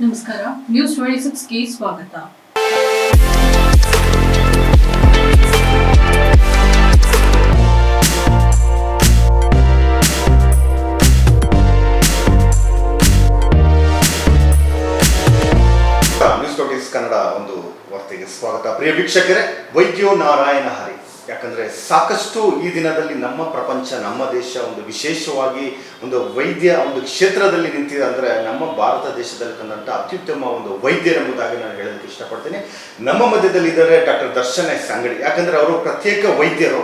ನಮಸ್ಕಾರ. News twenty ಸಿಕ್ಸ್ಗೆ ಸ್ವಾಗತ. News twenties Kannada ಒಂದು ವಾರ್ತೆಗೆ ಸ್ವಾಗತ. ಪ್ರಿಯ ವೀಕ್ಷಕರೇ, ವೈದ್ಯೋ ನಾರಾಯಣ ಹರಿ. ಯಾಕಂದ್ರೆ ಸಾಕಷ್ಟು ಈ ದಿನದಲ್ಲಿ ನಮ್ಮ ಪ್ರಪಂಚ, ನಮ್ಮ ದೇಶ ಒಂದು ವಿಶೇಷವಾಗಿ ಒಂದು ವೈದ್ಯ ಒಂದು ಕ್ಷೇತ್ರದಲ್ಲಿ ನಿಂತಿದೆ ಅಂದರೆ ನಮ್ಮ ಭಾರತ ದೇಶದಲ್ಲಿ ತಂದಂಥ ಅತ್ಯುತ್ತಮ ಒಂದು ವೈದ್ಯರೆಂಬುದಾಗಿ ನಾನು ಹೇಳೋದಕ್ಕೆ ಇಷ್ಟಪಡ್ತೀನಿ. ನಮ್ಮ ಮಧ್ಯದಲ್ಲಿ ಇದ್ದಾರೆ ಡಾಕ್ಟರ್ ದರ್ಶನ್ ಎಸ್ ಅಂಗಡಿ. ಯಾಕಂದ್ರೆ ಅವರು ಪ್ರತ್ಯೇಕ ವೈದ್ಯರು.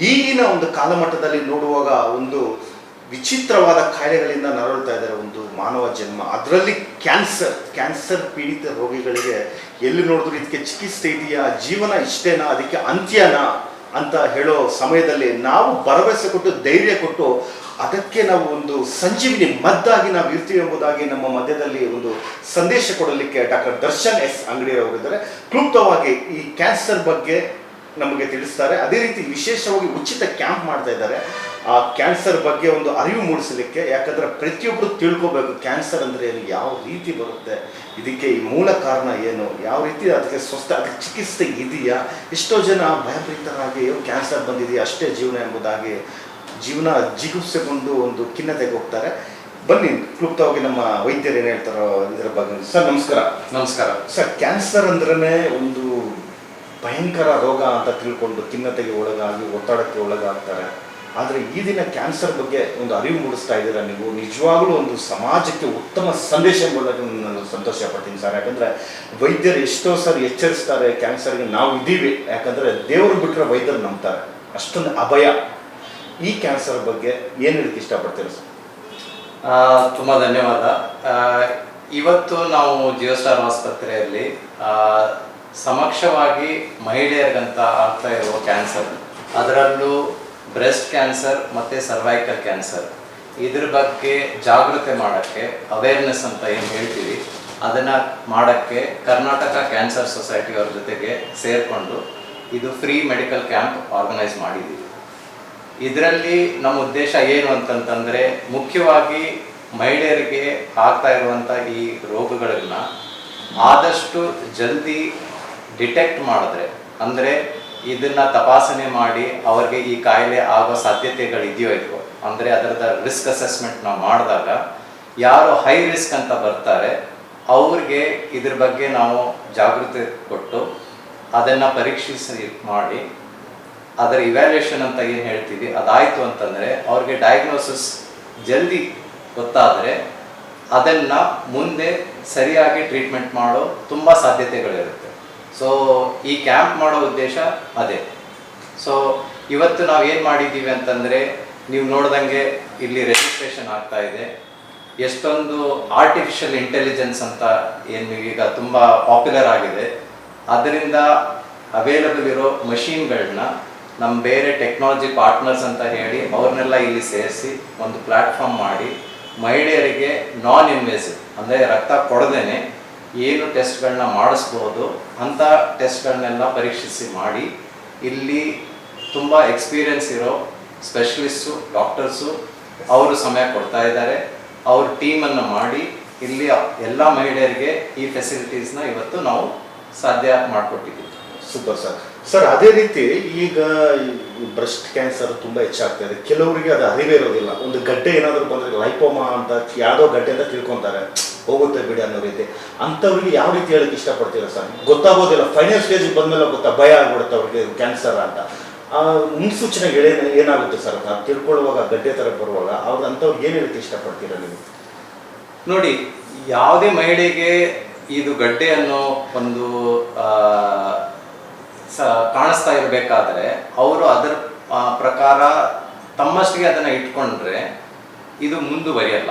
ಈಗಿನ ಒಂದು ಕಾಲಮಟ್ಟದಲ್ಲಿ ನೋಡುವಾಗ ಒಂದು ವಿಚಿತ್ರವಾದ ಕಾಯಿಲೆಗಳಿಂದ ನರಳುತ್ತಾ ಇದ್ದಾರೆ ಒಂದು ಮಾನವ ಜನ್ಮ. ಅದರಲ್ಲಿ ಕ್ಯಾನ್ಸರ್ ಕ್ಯಾನ್ಸರ್ ಪೀಡಿತ ರೋಗಿಗಳಿಗೆ ಎಲ್ಲಿ ನೋಡಿದ್ರು ಇದಕ್ಕೆ ಚಿಕಿತ್ಸೆ ಇದೆಯಾ? ಜೀವನ ಇಷ್ಟೇನಾ? ಅದಕ್ಕೆ ಅಂತ್ಯನಾ? ಅಂತ ಹೇಳೋ ಸಮಯದಲ್ಲಿ ನಾವು ಭರವಸೆ ಕೊಟ್ಟು, ಧೈರ್ಯ ಕೊಟ್ಟು ಅದಕ್ಕೆ ನಾವು ಒಂದು ಸಂಜೀವಿನಿ ಮದ್ದಾಗಿ ನಾವು ಇರ್ತೀವಿ ಎಂಬುದಾಗಿ ನಮ್ಮ ಮಧ್ಯದಲ್ಲಿ ಒಂದು ಸಂದೇಶ ಕೊಡಲಿಕ್ಕೆ ಡಾಕ್ಟರ್ ದರ್ಶನ್ ಎಸ್ ಅಂಗಡಿಯವರಿದ್ದಾರೆ. ಕ್ಲುಪ್ತವಾಗಿ ಈ ಕ್ಯಾನ್ಸರ್ ಬಗ್ಗೆ ನಮಗೆ ತಿಳಿಸ್ತಾರೆ. ಅದೇ ರೀತಿ ವಿಶೇಷವಾಗಿ ಉಚಿತ ಕ್ಯಾಂಪ್ ಮಾಡ್ತಾ ಇದ್ದಾರೆ. ಆ ಕ್ಯಾನ್ಸರ್ ಬಗ್ಗೆ ಒಂದು ಅರಿವು ಮೂಡಿಸಲಿಕ್ಕೆ ಯಾಕಂದ್ರೆ ಪ್ರತಿಯೊಬ್ಬರು ತಿಳ್ಕೋಬೇಕು ಕ್ಯಾನ್ಸರ್ ಅಂದ್ರೆ ಏನು ಯಾವ ರೀತಿ ಬರುತ್ತೆ ಇದಕ್ಕೆ ಈ ಮೂಲ ಕಾರಣ ಏನು ಯಾವ ರೀತಿ ಅದಕ್ಕೆ ಸ್ವಸ್ಥ ಅದಕ್ಕೆ ಚಿಕಿತ್ಸೆ ಇದೆಯಾ ಎಷ್ಟೋ ಜನ ಭಯಭೀತರಾಗಿ ಕ್ಯಾನ್ಸರ್ ಬಂದಿದೆಯಾ ಅಷ್ಟೇ ಜೀವನ ಎಂಬುದಾಗಿ ಜೀವನ ಜಿಗುಪ್ಸೆಗೊಂಡು ಒಂದು ಖಿನ್ನತೆಗೆ ಹೋಗ್ತಾರೆ. ಬನ್ನಿ ಕ್ಲುಪ್ತವಾಗಿ ನಮ್ಮ ವೈದ್ಯರು ಏನು ಹೇಳ್ತಾರೋ ಇದರ ಬಗ್ಗೆ. ಸರ್ ನಮಸ್ಕಾರ. ನಮಸ್ಕಾರ. ಸರ್ ಕ್ಯಾನ್ಸರ್ ಅಂದ್ರೆ ಒಂದು ಭಯಂಕರ ರೋಗ ಅಂತ ತಿಳ್ಕೊಂಡು ಖಿನ್ನತೆಗೆ ಒಳಗಾಗಿ ಒತ್ತಡಕ್ಕೆ ಒಳಗಾಗ್ತಾರೆ. ಆದರೆ ಈ ದಿನ ಕ್ಯಾನ್ಸರ್ ಬಗ್ಗೆ ಒಂದು ಅರಿವು ಮೂಡಿಸ್ತಾ ಇದ್ದೀರಾ ನೀವು? ನಿಜವಾಗ್ಲೂ ಒಂದು ಸಮಾಜಕ್ಕೆ ಉತ್ತಮ ಸಂದೇಶ ಕೊಡೋದಕ್ಕೆ ನಾನು ಸಂತೋಷ ಪಡ್ತೀನಿ ಸರ್. ಯಾಕಂದ್ರೆ ವೈದ್ಯರು ಎಷ್ಟೋ ಸರ್ ಎಚ್ಚರಿಸ್ತಾರೆ ಕ್ಯಾನ್ಸರ್ಗೆ ನಾವು ಇದ್ದೀವಿ. ಯಾಕಂದ್ರೆ ದೇವರು ಬಿಟ್ಟರೆ ವೈದ್ಯರು ನಂಬ್ತಾರೆ. ಅಷ್ಟೊಂದು ಅಭಯ. ಈ ಕ್ಯಾನ್ಸರ್ ಬಗ್ಗೆ ಏನು ಹೇಳಕ್ಕೆ ಇಷ್ಟಪಡ್ತೀರ ಸರ್? ತುಂಬ ಧನ್ಯವಾದ. ಇವತ್ತು ನಾವು ಜಿಯೋ ಸ್ಟಾರ್ ಆಸ್ಪತ್ರೆಯಲ್ಲಿ ಸಮಕ್ಷವಾಗಿ ಮಹಿಳೆಯರಿಗಂತ ಆಗ್ತಾ ಇರುವ ಕ್ಯಾನ್ಸರ್ ಅದರಲ್ಲೂ ಬ್ರೆಸ್ಟ್ ಕ್ಯಾನ್ಸರ್ ಮತ್ತು ಸರ್ವೈಕಲ್ ಕ್ಯಾನ್ಸರ್. ಇದ್ರ ಬಗ್ಗೆ ಜಾಗೃತಿ ಮಾಡೋಕ್ಕೆ ಅವೇರ್ನೆಸ್ ಅಂತ ಏನು ಹೇಳ್ತೀವಿ, ಅದನ್ನು ಮಾಡೋಕ್ಕೆ ಕರ್ನಾಟಕ ಕ್ಯಾನ್ಸರ್ ಸೊಸೈಟಿ ಅವ್ರ ಜೊತೆಗೆ ಸೇರಿಕೊಂಡು ಇದು ಫ್ರೀ ಮೆಡಿಕಲ್ ಕ್ಯಾಂಪ್ ಆರ್ಗನೈಸ್ ಮಾಡಿದ್ದೀವಿ ಇದರಲ್ಲಿ ನಮ್ಮ ಉದ್ದೇಶ ಏನು ಅಂತಂತಂದರೆ, ಮುಖ್ಯವಾಗಿ ಮಹಿಳೆಯರಿಗೆ ಆಗ್ತಾ ಇರುವಂಥ ಈ ರೋಗಗಳನ್ನು ಆದಷ್ಟು ಜಲ್ದಿ ಡಿಟೆಕ್ಟ್ ಮಾಡಿದ್ರೆ, ಅಂದರೆ ಇದನ್ನ ತಪಾಸಣೆ ಮಾಡಿ ಅವ್ರಿಗೆ ಈ ಕಾಯಿಲೆ ಆಗೋ ಸಾಧ್ಯತೆಗಳು ಇದೆಯೋ ಇಲ್ವೋ, ಅಂದರೆ ಅದರದ ರಿಸ್ಕ್ ಅಸೆಸ್ಮೆಂಟ್ ನಾವು ಮಾಡಿದಾಗ ಯಾರು ಹೈ ರಿಸ್ಕ್ ಅಂತ ಬರ್ತಾರೆ, ಅವ್ರಿಗೆ ಇದ್ರ ಬಗ್ಗೆ ನಾವು ಜಾಗೃತಿ ಕೊಟ್ಟು ಅದನ್ನು ಪರೀಕ್ಷಿಸಿ ಮಾಡಿ, ಅದರ ಇವ್ಯಾಲ್ಯೂಯೇಷನ್ ಅಂತ ಏನು ಹೇಳ್ತೀವಿ, ಅದಾಯಿತು ಅಂತಂದರೆ ಅವ್ರಿಗೆ ಡಯಾಗ್ನೋಸಿಸ್ ಜಲ್ದಿ ಗೊತ್ತಾದರೆ ಅದನ್ನು ಮುಂದೆ ಸರಿಯಾಗಿ ಟ್ರೀಟ್ಮೆಂಟ್ ಮಾಡೋ ತುಂಬ ಸಾಧ್ಯತೆಗಳಿರುತ್ತೆ. ಸೊ ಈ ಕ್ಯಾಂಪ್ ಮಾಡೋ ಉದ್ದೇಶ ಅದೇ. ಸೊ ಇವತ್ತು ನಾವು ಏನು ಮಾಡಿದ್ದೀವಿ ಅಂತಂದರೆ, ನೀವು ನೋಡ್ದಂಗೆ ಇಲ್ಲಿ ರಿಜಿಸ್ಟ್ರೇಷನ್ ಆಗ್ತಾ ಇದೆ. ಎಷ್ಟೊಂದು ಆರ್ಟಿಫಿಷಿಯಲ್ ಇಂಟೆಲಿಜೆನ್ಸ್ ಅಂತ ಏನು ಈಗ ತುಂಬ ಪಾಪ್ಯುಲರ್ ಆಗಿದೆ. ಅದರಿಂದ ಅವೈಲಬಲ್ ಇರೋ ಮಷೀನ್ಗಳನ್ನ ನಮ್ಮ ಬೇರೆ ಟೆಕ್ನಾಲಜಿ ಪಾರ್ಟ್ನರ್ಸ್ ಅಂತ ಹೇಳಿ ಅವ್ರನ್ನೆಲ್ಲ ಇಲ್ಲಿ ಸೇರಿಸಿ ಒಂದು ಪ್ಲಾಟ್ಫಾರ್ಮ್ ಮಾಡಿ ಮಹಿಳೆಯರಿಗೆ ನಾನ್ ಇನ್ವೇಸಿವ್ ಅಂದರೆ ರಕ್ತ ಕೊಡದೇನೆ ಏನು ಟೆಸ್ಟ್ಗಳನ್ನ ಮಾಡಿಸ್ಬೋದು ಅಂಥ ಟೆಸ್ಟ್ಗಳನ್ನೆಲ್ಲ ಪರೀಕ್ಷಿಸಿ ಮಾಡಿ, ಇಲ್ಲಿ ತುಂಬ ಎಕ್ಸ್ಪೀರಿಯನ್ಸ್ ಇರೋ ಸ್ಪೆಷಲಿಸ್ಟು, ಡಾಕ್ಟರ್ಸು ಅವರು ಸಮಯ ಕೊಡ್ತಾ ಇದ್ದಾರೆ. ಅವ್ರ ಟೀಮನ್ನು ಮಾಡಿ ಇಲ್ಲಿ ಎಲ್ಲ ಮಹಿಳೆಯರಿಗೆ ಈ ಫೆಸಿಲಿಟೀಸ್ನ ಇವತ್ತು ನಾವು ಸಾಧ್ಯ ಮಾಡಿಕೊಟ್ಟಿದ್ದೀವಿ. Super sir. ಸರ್, ಅದೇ ರೀತಿ ಈಗ ಬ್ರೆಸ್ಟ್ ಕ್ಯಾನ್ಸರ್ ತುಂಬಾ ಹೆಚ್ಚಾಗ್ತಾ ಇದೆ. ಕೆಲವರಿಗೆ ಅದು ಅರಿವೇ ಇರೋದಿಲ್ಲ. ಒಂದು ಗಡ್ಡೆ ಏನಾದರೂ ಬಂದ್ರೆ ಲೈಪೋಮಾ ಅಂತ ಯಾವುದೋ ಗಡ್ಡೆ ಅಂತ ತಿಳ್ಕೊಂತಾರೆ. ಹೋಗುತ್ತೆ ಬಿಡಿ ಅನ್ನೋ ರೀತಿ. ಅಂಥವ್ರಿಗೆ ಯಾವ ರೀತಿ ಹೇಳಕ್ಕೆ ಇಷ್ಟಪಡ್ತೀರಾ ಸರ್? ಗೊತ್ತಾಗೋದಿಲ್ಲ. ಫೈನಲ್ ಸ್ಟೇಜ್ ಬಂದ್ಮೇಲೆ ಗೊತ್ತಾ? ಭಯ ಆಗ್ಬಿಡುತ್ತೆ ಅವ್ರಿಗೆ ಕ್ಯಾನ್ಸರ್ ಅಂತ. ಆ ಮುನ್ಸೂಚನೆ ಏನಾಗುತ್ತೆ ಸರ್? ಅದು ತಿಳ್ಕೊಳ್ಳುವಾಗ, ಗಡ್ಡೆ ಥರ ಬರುವಾಗ ಅವ್ರು ಅಂಥವ್ರಿಗೆ ಏನು ಹೇಳಕ್ಕೆ ಇಷ್ಟಪಡ್ತೀರಾ ನೀವು? ನೋಡಿ, ಯಾವುದೇ ಮಹಿಳೆಗೆ ಇದು ಗಡ್ಡೆ ಅನ್ನೋ ಒಂದು ಕಾಣಿಸ್ತಾ ಇರಬೇಕಾದ್ರೆ ಅವರು ಅದರ ಪ್ರಕಾರ ತಮ್ಮಷ್ಟಿಗೆ ಅದನ್ನು ಇಟ್ಕೊಂಡ್ರೆ ಇದು ಮುಂದುವರಿಯಲ್ಲ.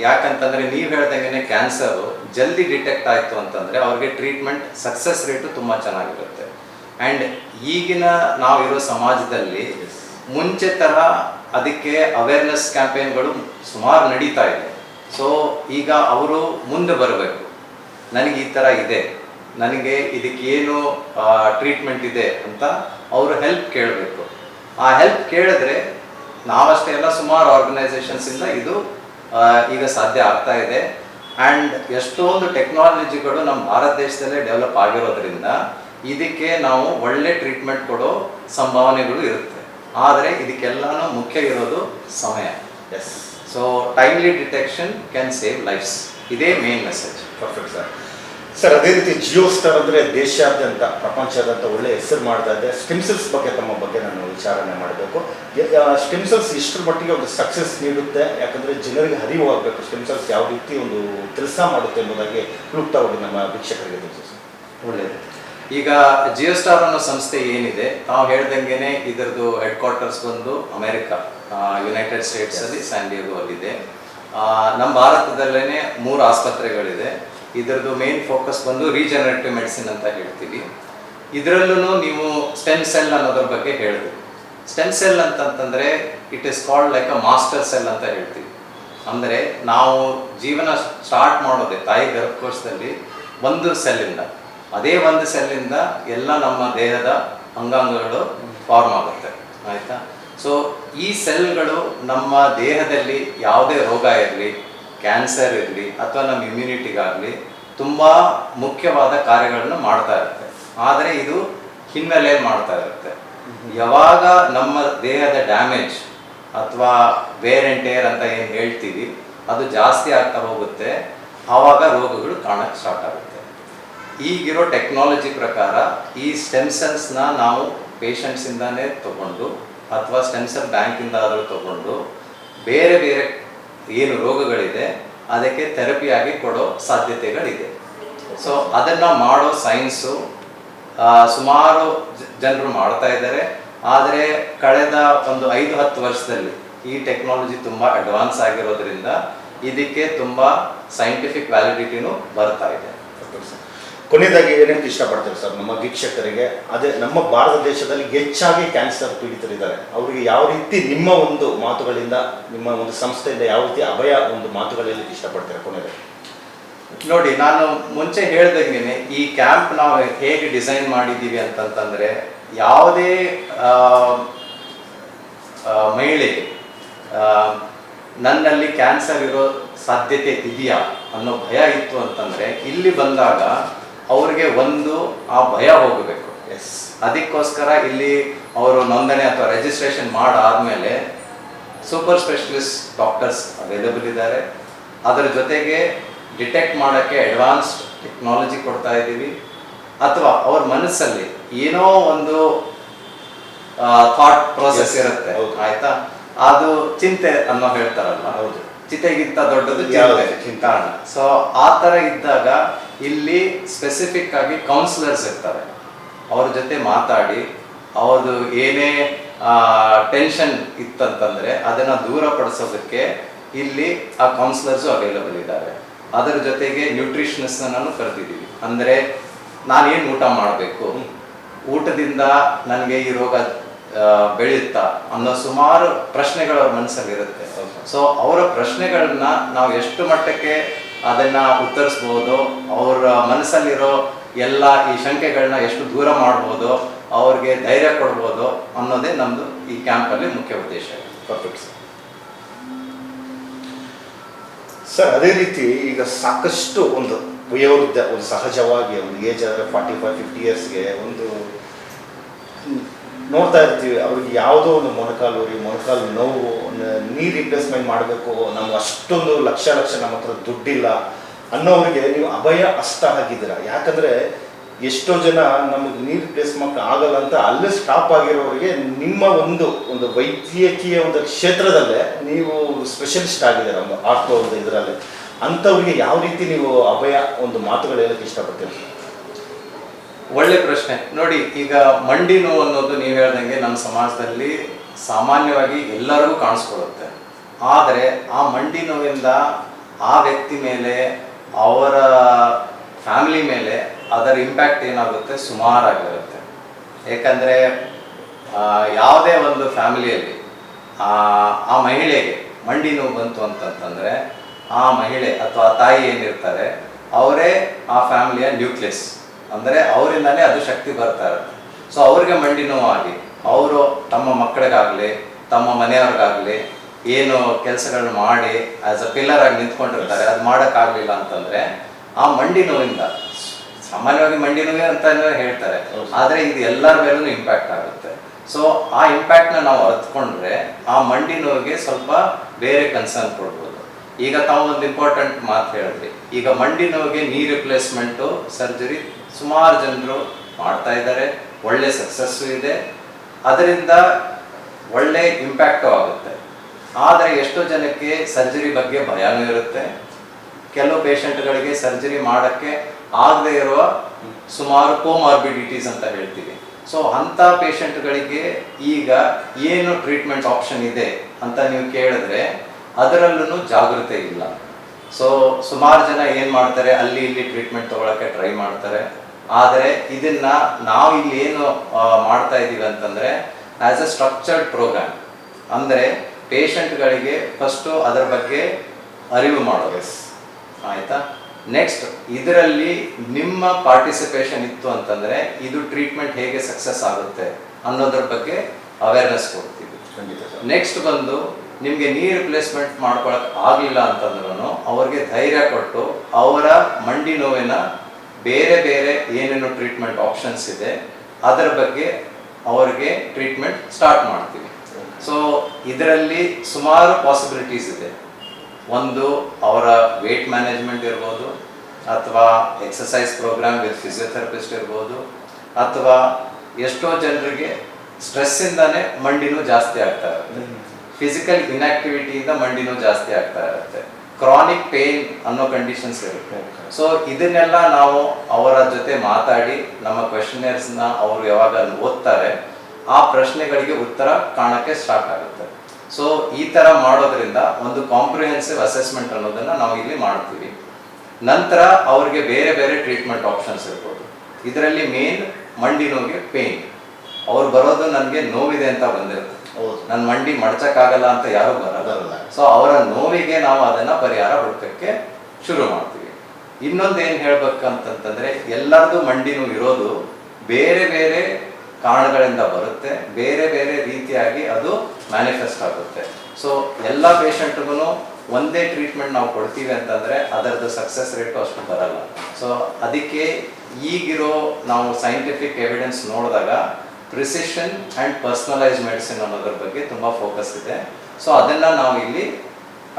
ಯಾಕಂತಂದ್ರೆ ನೀವು ಹೇಳ್ದಂಗೆ ಕ್ಯಾನ್ಸರು ಜಲ್ದಿ ಡಿಟೆಕ್ಟ್ ಆಯಿತು ಅಂತಂದರೆ ಅವ್ರಿಗೆ ಟ್ರೀಟ್ಮೆಂಟ್ ಸಕ್ಸಸ್ ರೇಟು ತುಂಬ ಚೆನ್ನಾಗಿರುತ್ತೆ. ಆ್ಯಂಡ್ ಈಗಿನ ನಾವು ಇರೋ ಸಮಾಜದಲ್ಲಿ ಮುಂಚೆ ಥರ ಅದಕ್ಕೆ ಅವೇರ್ನೆಸ್ ಕ್ಯಾಂಪೇನ್ಗಳು ಸುಮಾರು ನಡೀತಾ ಇದೆ. ಸೊ ಈಗ ಅವರು ಮುಂದೆ ಬರಬೇಕು. ನನಗೆ ಈ ಥರ ಇದೆ. ನನಗೆ ಇದಕ್ಕೆ ಏನು ಟ್ರೀಟ್ಮೆಂಟ್ ಇದೆ ಅಂತ ಅವರು ಹೆಲ್ಪ್ ಕೇಳಬೇಕು. ಆ ಹೆಲ್ಪ್ ಕೇಳಿದ್ರೆ ನಾವಷ್ಟೇ ಎಲ್ಲ ಸುಮಾರು ಆರ್ಗನೈಸೇಷನ್ಸಿಂದ ಇದು ಈಗ ಸಾಧ್ಯ ಆಗ್ತಾ ಇದೆ. ಆ್ಯಂಡ್ ಎಷ್ಟೊಂದು ಟೆಕ್ನಾಲಜಿಗಳು ನಮ್ಮ ಭಾರತ ದೇಶದಲ್ಲೇ ಡೆವಲಪ್ ಆಗಿರೋದ್ರಿಂದ ಇದಕ್ಕೆ ನಾವು ಒಳ್ಳೆ ಟ್ರೀಟ್ಮೆಂಟ್ ಕೊಡೋ ಸಂಭಾವನೆಗಳು ಇರುತ್ತೆ. ಆದರೆ ಇದಕ್ಕೆಲ್ಲನೂ ಮುಖ್ಯ ಇರೋದು ಸಮಯ. Yes so timely detection can save lives ಇದೇ main message perfect sir sir ಅದೇ ರೀತಿ ಜಿಯೋ ಸ್ಟಾರ್ ಅಂದರೆ ದೇಶಾದ್ಯಂತ ಪ್ರಪಂಚದಂತ ಒಳ್ಳೆ ಹೆಸರು ಮಾಡ್ತಾ ಇದೆ. ಸ್ಟಿಮ್ಸಲ್ಸ್ ಬಗ್ಗೆ ತಮ್ಮ ಬಗ್ಗೆ ನಾನು ವಿಚಾರಣೆ ಮಾಡಬೇಕು. ಸ್ಟಿಮ್ಸಲ್ಸ್ ಇಷ್ಟರ ಮಟ್ಟಿಗೆ ಒಂದು ಸಕ್ಸಸ್ ನೀಡುತ್ತೆ. ಯಾಕಂದರೆ ಜನರಿಗೆ ಅರಿವು ಆಗಬೇಕು ಸ್ಟಿಮ್ಸಲ್ಸ್ ಯಾವ ರೀತಿ ಒಂದು ಕೆಲಸ ಮಾಡುತ್ತೆ ಎಂಬುದಾಗಿ ಕ್ಲುಪ್ತವಾಗಿ ನಮ್ಮ ವೀಕ್ಷಕರಿಗೆ ತಿಳಿಸಿ. ಒಳ್ಳೆಯದು. ಈಗ ಜಿಯೋ ಸ್ಟಾರ್ ಅನ್ನೋ ಸಂಸ್ಥೆ ಏನಿದೆ? ತಾವು ಹೇಳ್ದಂಗೆನೆ ಇದರದ್ದು ಹೆಡ್ ಕ್ವಾರ್ಟರ್ಸ್ ಬಂದು ಅಮೆರಿಕ ಯುನೈಟೆಡ್ ಸ್ಟೇಟ್ಸ್ ಅಲ್ಲಿ ಸ್ಯಾಂಡಿಯೋಗೋ ಡಿಯೇಗೋ ಅಲ್ಲಿದೆ ನಮ್ಮ ಭಾರತದಲ್ಲೇ ಮೂರು ಆಸ್ಪತ್ರೆಗಳಿದೆ. ಇದರದ್ದು ಮೇನ್ ಫೋಕಸ್ ಬಂದು ರೀಜನರೇಟಿವ್ ಮೆಡಿಸಿನ್ ಅಂತ ಹೇಳ್ತೀವಿ. ಇದರಲ್ಲೂ ನೀವು ಸ್ಟೆಮ್ ಸೆಲ್ ಅನ್ನೋದ್ರ ಬಗ್ಗೆ ಹೇಳಿದ್ರು ಸ್ಟೆಮ್ ಸೆಲ್ ಅಂತಂತಂದರೆ it is called like a master cell ಅಂತ ಹೇಳ್ತೀವಿ. ಅಂದರೆ ನಾವು ಜೀವನ ಸ್ಟಾರ್ಟ್ ಮಾಡೋದೆ, ತಾಯಿ ಗರ್ಭಕೋಶದಲ್ಲಿ ಒಂದು ಸೆಲ್ಲಿಂದ ಅದೇ ಒಂದು ಸೆಲ್ಲಿಂದ ಎಲ್ಲ ನಮ್ಮ ದೇಹದ ಅಂಗಾಂಗಗಳು ಫಾರ್ಮ್ ಆಗುತ್ತೆ. ಆಯಿತಾ? ಸೊ ಈ ಸೆಲ್ಗಳು ನಮ್ಮ ದೇಹದಲ್ಲಿ ಯಾವುದೇ ರೋಗ ಇರಲಿ ಕ್ಯಾನ್ಸರ್ ಇರಲಿ ಅಥವಾ ನಮ್ಮ ಇಮ್ಯುನಿಟಿಗಾಗಲಿ ತುಂಬ ಮುಖ್ಯವಾದ ಕಾರ್ಯಗಳನ್ನು ಮಾಡ್ತಾ ಇರುತ್ತೆ. ಆದರೆ ಇದು ಹಿನ್ನೆಲೆ ಮಾಡ್ತಾ ಇರುತ್ತೆ. ಯಾವಾಗ ನಮ್ಮ ದೇಹದ ಡ್ಯಾಮೇಜ್ ಅಥವಾ ವೇರ್ ಆ್ಯಂಡ್ ಟೇರ್ ಅಂತ ಏನು ಹೇಳ್ತೀವಿ, ಅದು ಜಾಸ್ತಿ ಆಗ್ತಾ ಹೋಗುತ್ತೆ, ಆವಾಗ ರೋಗಗಳು ಕಾಣಕ್ಕೆ ಸ್ಟಾರ್ಟ್ ಆಗುತ್ತೆ. ಈಗಿರೋ ಟೆಕ್ನಾಲಜಿ ಪ್ರಕಾರ ಈ ಸ್ಟೆಮ್ ಸೆಲ್ಸ್ನ ನಾವು ಪೇಷಂಟ್ಸಿಂದಾನೇ ತಗೊಂಡು ಅಥವಾ ಸ್ಟೆಮ್ ಸೆಲ್ ಬ್ಯಾಂಕಿಂದ ಆದರೂ ತಗೊಂಡು ಬೇರೆ ಬೇರೆ ಏನು ರೋಗಗಳಿದೆ, ಅದಕ್ಕೆ ಥೆರಪಿಯಾಗಿ ಕೊಡೋ ಸಾಧ್ಯತೆಗಳಿದೆ. ಸೊ ಅದನ್ನು ಮಾಡೋ ಸೈನ್ಸು ಸುಮಾರು ಜನರು ಮಾಡ್ತಾ ಇದ್ದಾರೆ. ಆದರೆ ಕಳೆದ ಒಂದು ಐದು ಹತ್ತು ವರ್ಷದಲ್ಲಿ ಈ ಟೆಕ್ನಾಲಜಿ ತುಂಬ ಅಡ್ವಾನ್ಸ್ ಆಗಿರೋದ್ರಿಂದ ಇದಕ್ಕೆ ತುಂಬ ಸೈಂಟಿಫಿಕ್ ವ್ಯಾಲಿಡಿಟಿನೂ ಬರ್ತಾ ಇದೆ. ಕೊನೆಯದಾಗಿ ಏನೇನು ಇಷ್ಟಪಡ್ತೇವೆ ಸರ್? ನಮ್ಮ ವೀಕ್ಷಕರಿಗೆ, ಅದೇ ನಮ್ಮ ಭಾರತ ದೇಶದಲ್ಲಿ ಹೆಚ್ಚಾಗಿ ಕ್ಯಾನ್ಸರ್ ಪೀಡಿತರಿದ್ದಾರೆ ಅವರಿಗೆ ಯಾವ ರೀತಿ ನಿಮ್ಮ ಒಂದು ಮಾತುಗಳಿಂದ, ನಿಮ್ಮ ಒಂದು ಸಂಸ್ಥೆಯಿಂದ ಯಾವ ರೀತಿ ಅಭಯ ಒಂದು ಮಾತುಗಳಲ್ಲಿ ಇಷ್ಟಪಡ್ತಾರೆ ಕೊನೆಗೆ ನೋಡಿ, ನಾನು ಮುಂಚೆ ಹೇಳ್ದಂಗೆ ಈ ಕ್ಯಾಂಪ್ ನಾವು ಹೇಗೆ ಡಿಸೈನ್ ಮಾಡಿದ್ದೀವಿ ಅಂತಂತಂದ್ರೆ, ಯಾವುದೇ ಮಹಿಳೆ ನನ್ನಲ್ಲಿ ಕ್ಯಾನ್ಸರ್ ಇರೋ ಸಾಧ್ಯತೆ ಇದೆಯಾ ಅನ್ನೋ ಭಯ ಇತ್ತು ಅಂತಂದ್ರೆ, ಇಲ್ಲಿ ಬಂದಾಗ ಅವ್ರಿಗೆ ಒಂದು ಆ ಭಯ ಹೋಗಬೇಕು. ಎಸ್ ಅದಕ್ಕೋಸ್ಕರ ಇಲ್ಲಿ ಅವರು ನೋಂದಣಿ ಅಥವಾ ರಿಜಿಸ್ಟ್ರೇಷನ್ ಮಾಡಾದ್ಮೇಲೆ ಸೂಪರ್ ಸ್ಪೆಷಲಿಸ್ಟ್ ಡಾಕ್ಟರ್ಸ್ ಅವೈಲೇಬಲ್ ಇದ್ದಾರೆ. ಅದರ ಜೊತೆಗೆ ಡಿಟೆಕ್ಟ್ ಮಾಡೋಕ್ಕೆ ಅಡ್ವಾನ್ಸ್ಡ್ ಟೆಕ್ನಾಲಜಿ ಕೊಡ್ತಾ ಇದ್ದೀವಿ. ಅಥವಾ ಅವ್ರ ಮನಸ್ಸಲ್ಲಿ ಏನೋ ಒಂದು ಥಾಟ್ ಪ್ರೋಸೆಸ್ ಇರುತ್ತೆ. ಆಯ್ತಾ? ಅದು ಚಿಂತೆ ಅನ್ನೋ ಹೇಳ್ತಾರಲ್ಲ ಹೌದು. ಚಿತೆಗಿಂತ ದೊಡ್ಡದು ಚಿಂತಾಣ ಸೊ ಆ ಥರ ಇದ್ದಾಗ ಇಲ್ಲಿ ಸ್ಪೆಸಿಫಿಕ್ ಆಗಿ ಕೌನ್ಸಿಲರ್ಸ್ ಇರ್ತಾರೆ. ಅವ್ರ ಜೊತೆ ಮಾತಾಡಿ ಅವ್ರದ್ದು ಏನೇ ಟೆನ್ಷನ್ ಇತ್ತಂತಂದ್ರೆ ಅದನ್ನ ದೂರಪಡಿಸೋದಕ್ಕೆ ಇಲ್ಲಿ ಆ ಕೌನ್ಸಿಲರ್ಸು ಅವೈಲಬಲ್ ಇದ್ದಾರೆ. ಅದರ ಜೊತೆಗೆ ನ್ಯೂಟ್ರಿಷನಿಸ್ಟ್ ನಾನು ಕರೆದಿದ್ದೀವಿ ಅಂದರೆ ನಾನೇನು ಊಟ ಮಾಡಬೇಕು? ಊಟದಿಂದ ನನಗೆ ಈ ರೋಗ ಬೆಳೆಯುತ್ತಾ ಅನ್ನೋ ಸುಮಾರು ಪ್ರಶ್ನೆಗಳು ಅವ್ರ ಮನಸ್ಸಲ್ಲಿ ಇರುತ್ತೆ ಸೊ ಅವರ ಪ್ರಶ್ನೆಗಳನ್ನ ನಾವು ಎಷ್ಟು ಮಟ್ಟಕ್ಕೆ ಅದನ್ನ ಉತ್ತರಿಸ್ಬೋದು. ಅವ್ರ ಮನಸ್ಸಲ್ಲಿರೋ ಎಲ್ಲ ಈ ಶಂಕೆಗಳನ್ನ ಎಷ್ಟು ದೂರ ಮಾಡ್ಬೋದು, ಅವ್ರಿಗೆ ಧೈರ್ಯ ಕೊಡ್ಬೋದು ಅನ್ನೋದೇ ನಮ್ಮದು ಈ ಕ್ಯಾಂಪಲ್ಲಿ ಮುಖ್ಯ ಉದ್ದೇಶ. ಪರ್ಫೆಕ್ಟ್ ಸರ್ ಸರ್ ಅದೇ ರೀತಿ ಈಗ ಸಾಕಷ್ಟು ಒಂದು ವಯೋವೃದ್ಧ, ಒಂದು ಸಹಜವಾಗಿ ಒಂದು ಏಜ್ ಆದರೆ ಫಾರ್ಟಿ ಫೈವ್ ಫಿಫ್ಟಿ ಇಯರ್ಸ್ಗೆ ಒಂದು ನೋಡ್ತಾ ಇರ್ತೀವಿ, ಅವ್ರಿಗೆ ಯಾವುದೋ ಒಂದು ಮೊಣಕಾಲು ರೀ ಮೊಣಕಾಲು ನೋವು ನೀರು ರಿಪ್ಲೇಸ್ಮೆಂಟ್ ಮಾಡಬೇಕು, ನಮ್ಗೆ ಅಷ್ಟೊಂದು ಲಕ್ಷ ಲಕ್ಷ ನಮ್ಮ ಹತ್ರ ದುಡ್ಡಿಲ್ಲ ಅನ್ನೋರಿಗೆ ನೀವು ಅಭಯ ಅಷ್ಟ ಆಗಿದ್ದೀರ? ಯಾಕಂದರೆ ಎಷ್ಟೋ ಜನ ನಮಗೆ ನೀರು ರಿಪ್ಲೇಸ್ಮೆಂಟ್ ಆಗಲ್ಲ ಅಂತ ಅಲ್ಲೇ ಸ್ಟಾಪ್ ಆಗಿರೋರಿಗೆ ನಿಮ್ಮ ಒಂದು ಒಂದು ವೈದ್ಯಕೀಯ ಒಂದು ಕ್ಷೇತ್ರದಲ್ಲೇ ನೀವು ಸ್ಪೆಷಲಿಸ್ಟ್ ಆಗಿದ್ದೀರ, ಒಂದು ಆರ್ಥೋ ಒಂದು ಇದರಲ್ಲಿ. ಅಂಥವ್ರಿಗೆ ಯಾವ ರೀತಿ ನೀವು ಅಭಯ ಒಂದು ಮಾತುಗಳು ಹೇಳಕ್ಕೆ ಇಷ್ಟಪಡ್ತೀರಿ? ಒಳ್ಳೆ ಪ್ರಶ್ನೆ. ನೋಡಿ, ಈಗ ಮಂಡಿ ನೋವು ಅನ್ನೋದು ನೀವು ಹೇಳ್ದಂಗೆ ನಮ್ಮ ಸಮಾಜದಲ್ಲಿ ಸಾಮಾನ್ಯವಾಗಿ ಎಲ್ಲರಿಗೂ ಕಾಣಿಸ್ಕೊಳ್ಳುತ್ತೆ. ಆದರೆ ಆ ಮಂಡಿ ನೋವಿಂದ ಆ ವ್ಯಕ್ತಿ ಮೇಲೆ, ಅವರ ಫ್ಯಾಮಿಲಿ ಮೇಲೆ ಅದರ ಇಂಪ್ಯಾಕ್ಟ್ ಏನಾಗುತ್ತೆ? ಸುಮಾರಾಗಿರುತ್ತೆ. ಏಕೆಂದರೆ ಯಾವುದೇ ಒಂದು ಫ್ಯಾಮಿಲಿಯಲ್ಲಿ, ಆ ಮಹಿಳೆಗೆ ಮಂಡಿ ನೋವು ಬಂತು ಅಂತಂತಂದರೆ, ಆ ಮಹಿಳೆ ಅಥವಾ ತಾಯಿ ಏನಿರ್ತಾರೆ, ಅವರೇ ಆ ಫ್ಯಾಮಿಲಿಯ ನ್ಯೂಕ್ಲಿಯಸ್. ಅಂದರೆ ಅವರಿಂದಲೇ ಅದು ಶಕ್ತಿ ಬರ್ತಾ ಇರುತ್ತೆ ಸೊ ಅವರಿಗೆ ಮಂಡಿ ನೋವಾಗಿ ಅವರು ತಮ್ಮ ಮಕ್ಕಳಿಗಾಗಲಿ ತಮ್ಮ ಮನೆಯವ್ರಿಗಾಗಲಿ ಏನು ಕೆಲಸಗಳನ್ನ ಮಾಡಿ ಆಸ್ ಅ ಪಿಲ್ಲರ್ ಆಗಿ ನಿಂತ್ಕೊಂಡಿರ್ತಾರೆ ಅದು ಮಾಡೋಕ್ಕಾಗಲಿಲ್ಲ ಅಂತಂದರೆ ಆ ಮಂಡಿ ನೋವಿಂದ ಸಾಮಾನ್ಯವಾಗಿ ಮಂಡಿ ನೋವೇ ಅಂತ ಹೇಳ್ತಾರೆ. ಆದರೆ ಇದು ಎಲ್ಲರ ಮೇಲೂ ಇಂಪ್ಯಾಕ್ಟ್ ಆಗುತ್ತೆ. ಸೊ ಆ ಇಂಪ್ಯಾಕ್ಟ್ನ ನಾವು ಅರ್ತ್ಕೊಂಡ್ರೆ ಆ ಮಂಡಿ ನೋವಿಗೆ ಸ್ವಲ್ಪ ಬೇರೆ ಕನ್ಸರ್ನ್ ಕೊಡ್ಬೋದು. ಈಗ ತಾವು ಒಂದು ಇಂಪಾರ್ಟೆಂಟ್ ಮಾತು ಹೇಳಿದ್ರಿ ಈಗ ಮಂಡಿ ನೋವಿಗೆ ನೀ ರಿಪ್ಲೇಸ್ಮೆಂಟು ಸರ್ಜರಿ ಸುಮಾರು ಜನರು ಮಾಡ್ತಾ ಇದ್ದಾರೆ ಒಳ್ಳೆ ಸಕ್ಸಸ್ಸು ಇದೆ. ಅದರಿಂದ ಒಳ್ಳೆ ಇಂಪ್ಯಾಕ್ಟು ಆಗುತ್ತೆ. ಆದರೆ ಎಷ್ಟೋ ಜನಕ್ಕೆ ಸರ್ಜರಿ ಬಗ್ಗೆ ಭಯನೂ ಇರುತ್ತೆ. ಕೆಲವು ಪೇಷಂಟ್ಗಳಿಗೆ ಸರ್ಜರಿ ಮಾಡೋಕ್ಕೆ ಆಗದೆ ಇರುವ ಸುಮಾರು ಕೋಮಾರ್ಬಿಡಿಟೀಸ್ ಅಂತ ಹೇಳ್ತೀವಿ. ಸೊ ಅಂಥ ಪೇಷಂಟ್ಗಳಿಗೆ ಈಗ ಏನು ಟ್ರೀಟ್ಮೆಂಟ್ ಆಪ್ಷನ್ ಇದೆ ಅಂತ ನೀವು ಕೇಳಿದ್ರೆ ಅದರಲ್ಲೂ ಜಾಗೃತೆ ಇಲ್ಲ. ಸೊ ಸುಮಾರು ಜನ ಏನು ಮಾಡ್ತಾರೆ ಅಲ್ಲಿ ಇಲ್ಲಿ ಟ್ರೀಟ್ಮೆಂಟ್ ತಗೊಳಕ್ಕೆ ಟ್ರೈ ಮಾಡ್ತಾರೆ. ಆದರೆ ಇದನ್ನ ನಾವು ಇಲ್ಲಿ ಏನು ಮಾಡ್ತಾ ಇದ್ದೀವಿ ಅಂತಂದ್ರೆ ಆಸ್ ಅ ಸ್ಟ್ರಕ್ಚರ್ಡ್ ಪ್ರೋಗ್ರಾಮ್ ಅಂದರೆ ಪೇಷಂಟ್ಗಳಿಗೆ ಫಸ್ಟು ಅದರ ಬಗ್ಗೆ ಅರಿವು ಮಾಡೋದು. ಆಯ್ತಾ? ನೆಕ್ಸ್ಟ್ ಇದರಲ್ಲಿ ನಿಮ್ಮ ಪಾರ್ಟಿಸಿಪೇಷನ್ ಇತ್ತು ಅಂತಂದ್ರೆ ಇದು ಟ್ರೀಟ್ಮೆಂಟ್ ಹೇಗೆ ಸಕ್ಸಸ್ ಆಗುತ್ತೆ ಅನ್ನೋದ್ರ ಬಗ್ಗೆ ಅವೇರ್ನೆಸ್ ಕೊಡ್ತೀವಿ. ಖಂಡಿತ ನೆಕ್ಸ್ಟ್ ಬಂದು ನಿಮಗೆ ನೀ ರಿಪ್ಲೇಸ್ಮೆಂಟ್ ಮಾಡ್ಕೊಳಕ್ ಆಗಲಿಲ್ಲ ಅಂತಂದ್ರೂ ಅವ್ರಿಗೆ ಧೈರ್ಯ ಕೊಟ್ಟು ಅವರ ಮಂಡಿ ನೋವಿನ ಬೇರೆ ಬೇರೆ ಏನೇನು ಟ್ರೀಟ್ಮೆಂಟ್ ಆಪ್ಷನ್ಸ್ ಇದೆ, ಅದರ ಬಗ್ಗೆ ಅವರಿಗೆ ಟ್ರೀಟ್ಮೆಂಟ್ ಸ್ಟಾರ್ಟ್ ಮಾಡ್ತೀವಿ. ಸೊ ಇದರಲ್ಲಿ ಸುಮಾರು ಪಾಸಿಬಿಲಿಟೀಸ್ ಇದೆ. ಒಂದು, ಅವರ ವೇಟ್ ಮ್ಯಾನೇಜ್ಮೆಂಟ್ ಇರ್ಬೋದು, ಅಥವಾ ಎಕ್ಸಸೈಸ್ ಪ್ರೋಗ್ರಾಮ್ ವಿತ್ ಫಿಸಿಯೋಥೆರಪಿಸ್ಟ್ ಇರ್ಬೋದು, ಅಥವಾ ಎಷ್ಟೋ ಜನರಿಗೆ ಸ್ಟ್ರೆಸ್ಸಿಂದಾನೇ ಮಂಡಿನೂ ಜಾಸ್ತಿ ಆಗ್ತಾ ಇರುತ್ತೆ. ಫಿಸಿಕಲ್ ಇನ್ಆಕ್ಟಿವಿಟಿಯಿಂದ ಮಂಡಿನೋ ಜಾಸ್ತಿ ಆಗ್ತಾ ಇರುತ್ತೆ. ಕ್ರಾನಿಕ್ ಪೇನ್ ಅನ್ನೋ ಕಂಡೀಷನ್ಸ್ ಇರುತ್ತೆ. ಸೊ ಇದನ್ನೆಲ್ಲ ನಾವು ಅವರ ಜೊತೆ ಮಾತಾಡಿ, ನಮ್ಮ ಕ್ವೆಶನರ್ಸ್ನ ಅವರು ಯಾವಾಗ ಓದ್ತಾರೆ. ಆ ಪ್ರಶ್ನೆಗಳಿಗೆ ಉತ್ತರ ಕಾಣಕ್ಕೆ ಸ್ಟಾರ್ಟ್ ಆಗುತ್ತೆ. ಸೊ ಈ ತರ ಮಾಡೋದ್ರಿಂದ ಒಂದು ಕಾಂಪ್ರಿಹೆನ್ಸಿವ್ ಅಸೆಸ್ಮೆಂಟ್ ಅನ್ನೋದನ್ನ ನಾವು ಇಲ್ಲಿ ಮಾಡ್ತೀವಿ. ನಂತರ ಅವ್ರಿಗೆ ಬೇರೆ ಬೇರೆ ಟ್ರೀಟ್ಮೆಂಟ್ ಆಪ್ಷನ್ಸ್ ಇರ್ಬೋದು. ಇದರಲ್ಲಿ ಮೇನ್ ಮಂಡಿ ನೋವಿಗೆ ಪೇನ್ ಅವ್ರು ಬರೋದು ನನಗೆ ನೋವಿದೆ ಅಂತ ಬಂದಿರುತ್ತೆ. ನನ್ನ ಮಂಡಿ ಮಡಚಕ್ಕಾಗಲ್ಲ ಅಂತ ಯಾರು ಬರಲ್ಲ. ಬರಲ್ಲ. ಸೊ ಅವರ ನೋವಿಗೆ ನಾವು ಅದನ್ನ ಪರಿಹಾರ ಹುಡುಕಕ್ಕೆ ಶುರು ಮಾಡ್ತೀವಿ. ಇನ್ನೊಂದು ಏನ್ ಹೇಳ್ಬೇಕಂತಂತಂದ್ರೆ ಎಲ್ಲರದು ಮಂಡಿನೂ ಇರೋದು ಬೇರೆ ಬೇರೆ ಕಾರಣಗಳಿಂದ ಬರುತ್ತೆ. ಬೇರೆ ಬೇರೆ ರೀತಿಯಾಗಿ ಅದು ಮ್ಯಾನಿಫೆಸ್ಟ್ ಆಗುತ್ತೆ. ಸೊ ಎಲ್ಲ ಪೇಷಂಟ್ಗೂ ಒಂದೇ ಟ್ರೀಟ್ಮೆಂಟ್ ನಾವು ಕೊಡ್ತೀವಿ ಅಂತಂದ್ರೆ ಅದರದ್ದು ಸಕ್ಸಸ್ ರೇಟು ಅಷ್ಟು ಬರಲ್ಲ. ಸೊ ಅದಕ್ಕೆ ಈಗಿರೋ ನಾವು ಸೈಂಟಿಫಿಕ್ ಎವಿಡೆನ್ಸ್ ನೋಡಿದಾಗ ಪ್ರಿಸಿಷನ್ ಆ್ಯಂಡ್ ಪರ್ಸ್ನಲೈಸ್ ಮೆಡಿಸಿನ್ ಅನ್ನೋದ್ರ ಬಗ್ಗೆ ತುಂಬ ಫೋಕಸ್ ಇದೆ. ಸೊ ಅದನ್ನ ನಾವು ಇಲ್ಲಿ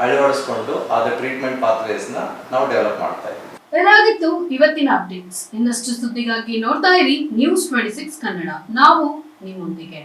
ಅಳವಡಿಸ್ಕೊಂಡು ಅದರ ಟ್ರೀಟ್ಮೆಂಟ್ ಪಾತ್ವೇಸ್ನ ನಾವು ಡೆವಲಪ್ ಮಾಡ್ತಾ ಇದ್ದೀವಿ. ಇದಾಗಿತ್ತು ಇವತ್ತಿನ ಅಪ್ಡೇಟ್ಸ್ ಇನ್ನಷ್ಟು ಸುದ್ದಿಗಾಗಿ ನೋಡ್ತಾ ಇರಿ ನ್ಯೂಸ್ ಟ್ವೆಂಟಿ ಸಿಕ್ಸ್ ಕನ್ನಡ ನಾವು ನಿಮ್ಮೊಂದಿಗೆ.